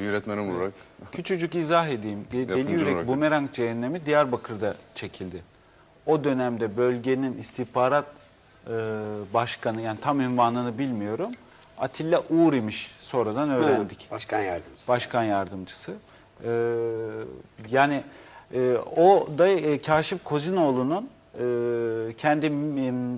Yönetmenim olarak. Küçücük izah edeyim. De- Deli Yapımcı Yürek olarak. Bumerang Cehennemi Diyarbakır'da çekildi. O dönemde bölgenin istihbarat e, başkanı yani tam ünvanını bilmiyorum. Atilla Uğur imiş sonradan öğrendik. Başkan yardımcısı. Başkan yardımcısı. E, yani e, o da e, Kaşif Kozinoğlu'nun e, kendi m-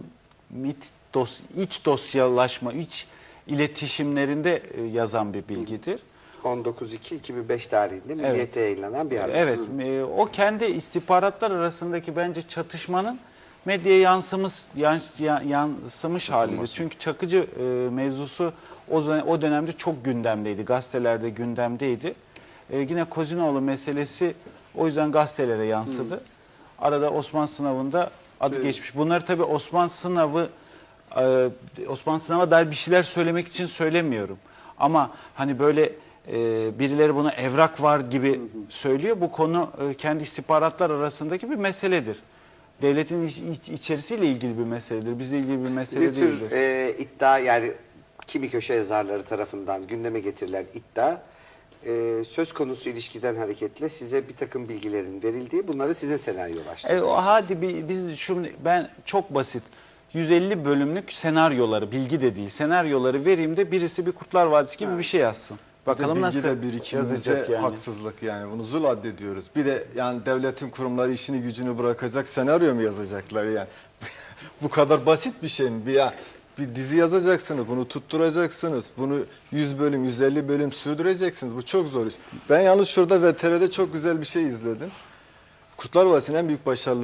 mit dos, iç dosyalaşma, iç iletişimlerinde e, yazan bir bilgidir. 19.2.2005 tarihinde Milliyet'te yayınlanan bir haber. Evet, e, o kendi istihbaratlar arasındaki bence çatışmanın medyaya yansımış yans- ya- yansımış halidir. Çünkü Çakıcı e, mevzusu o dönemde çok gündemdeydi. Gazetelerde gündemdeydi. E, yine Kozinoğlu meselesi o yüzden gazetelere yansıdı. Arada Osman sınavında adı geçmiş. Bunları tabii Osman sınavı e, Osman sınava dair bir şeyler söylemek için söylemiyorum. Ama hani böyle e, birileri buna evrak var gibi söylüyor. Bu konu e, kendi istihbaratlar arasındaki bir meseledir. Devletin iç, iç- içerisiyle ilgili bir meseledir. Bizle ilgili bir mesele Bir tür değildir. e, iddia yani kimi köşe yazarları tarafından gündeme getirilen iddia e, söz konusu ilişkiden hareketle size bir takım bilgilerin verildiği bunları sizin E, senaryolaştırdınız. o, hadi bir, biz şu ben çok basit 150 bölümlük senaryoları, bilgi de değil, senaryoları vereyim de birisi bir Kurtlar Vadisi gibi bir şey yazsın. Bakalım de nasıl bilgi de birikimimize yazacak yani. haksızlık yani bunu zul addediyoruz. Bir de yani devletin kurumları işini gücünü bırakacak senaryo mu yazacaklar yani? Bu kadar basit bir şey mi? Bir, ya, bir dizi yazacaksınız, bunu tutturacaksınız, bunu 100 bölüm, 150 bölüm sürdüreceksiniz. Bu çok zor iş. Ben yalnız şurada VTR'de çok güzel bir şey izledim. Kurtlar Vadisi'nin en büyük başarıları